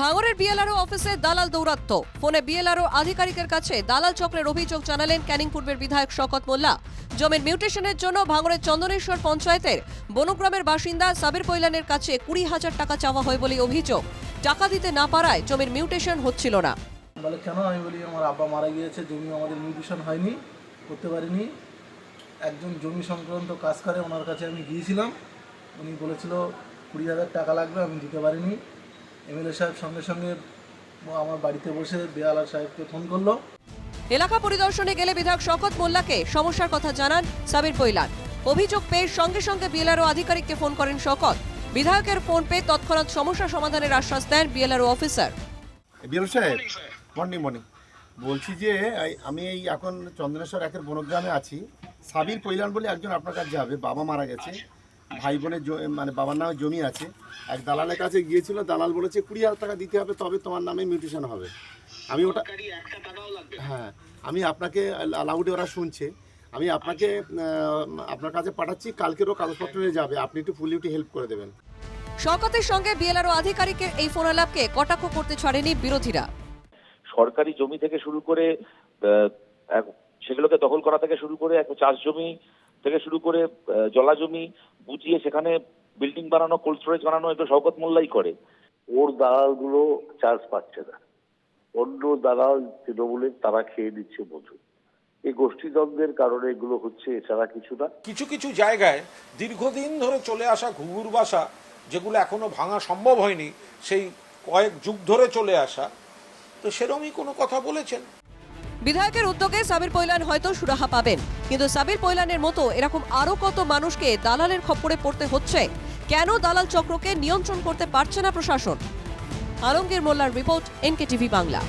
ভাঙরের BLRO অফিসে দালাল দৌরাত্ম ফোনে বিএলআরও আধিকারিকের কাছে দালাল চক্রের অভিযোগ জানালেন ক্যানিং পূর্বের বিধায়ক শকত মোল্লা। জমির মিউটেশনের জন্য ভাঙরের চন্দনেশ্বর পঞ্চায়েতের বনগ্রামের বাসিন্দা সাবির পৈলানের কাছে কুড়ি হাজার টাকা চাওয়া হয় বলে অভিযোগ। টাকা দিতে না পারায় জমির মিউটেশন হচ্ছিল না। বলে, কেন আমি বলি, আমার আব্বা মারা গিয়েছে জমি আমাদের মিউটেশন হয়নি, করতে পারিনি। একজন জমি সংক্রান্ত কাজ করে, ওনার কাছে আমি গিয়েছিলাম। উনি বলেছিল, কুড়ি হাজার টাকা লাগবে, আমি দিতে পারিনি। এমএলএ সাহেব সঙ্গে সঙ্গে আমার বাড়িতে বসে বেয়ালা সাহেবকে ফোন করল। এলাকা পরিদর্শনে গেলে বিধায়ক শকত মোল্লাকে সমস্যার কথা জানান সাবির পৈলান অভিযোগ পেয়ে সঙ্গে সঙ্গে বিএলআরও আধিকারিককে ফোন করেন শকত বিধায়কের ফোন পেয়ে তৎক্ষণাৎ সমস্যা সমাধানের আশ্বাস দেন বিএলআরও অফিসার। বিরু সাহেব মর্নিং মর্নিং বলছি যে আমি এই এখন চন্দনেশ্বর একের বনগ্রামে আছি। সাবির পৈলান বলে একজন আপনার কাছে যাবে বাবা মারা গেছে। ভাই বোনের মানে বাবার নামে জমি আছে। এক দালালের কাছে গিয়েছিল দালাল বলেছে কুড়ি হাজার টাকা দিতে হবে তবে তোমার নামে মিউটেশন হবে। আমি ওটা হ্যাঁ আমি আপনাকে লাউডে ওরা শুনছে। আমি আপনাকে আপনার কাছে পাঠাচ্ছি কালকেরও কাগজপত্র নিয়ে যাবে। আপনি একটু ফুলি একটু হেল্প করে দেবেন। শকতের সঙ্গে বিএলআরও আধিকারিকের এই ফোন আলাপকে কটাক্ষ করতে ছাড়েনি বিরোধীরা। সরকারি জমি থেকে শুরু করে সেগুলোকে দখল করা থেকে শুরু করে এক চাষ জমি থেকে শুরু করে আহ, জলা জমি বুঝিয়ে সেখানে বিল্ডিং বানানো কোল্ড স্টোরেজ বানানো এগুলো শওকত মোল্লাই করে। ওর দালালগুলো চার্জ পাচ্ছে না। অন্য দালাল তৃণমূলের তারা খেয়ে নিচ্ছে মজুর এই গোষ্ঠীদ্বন্দ্বের কারণে এগুলো হচ্ছে এছাড়া কিছু না। কিছু কিছু জায়গায় দীর্ঘদিন ধরে চলে আসা ঘুঘুর বাসা যেগুলো এখনও ভাঙা সম্ভব হয়নি সেই কয়েক যুগ ধরে চলে আসা তো সেরমই কোনো কথা বলেছেন? বিধায়কের উদ্যোগে সাবির পৈলান হয়তো সুরাহা পাবেন। কিন্তু সাবির পৈলানের মতো এরকম আরও কত মানুষকে দালালের খপ্পরে পড়তে হচ্ছে? কেন দালাল চক্রকে নিয়ন্ত্রণ করতে পারছে না প্রশাসন? আলমগীর মোল্লার রিপোর্ট এনকে টিভি বাংলা।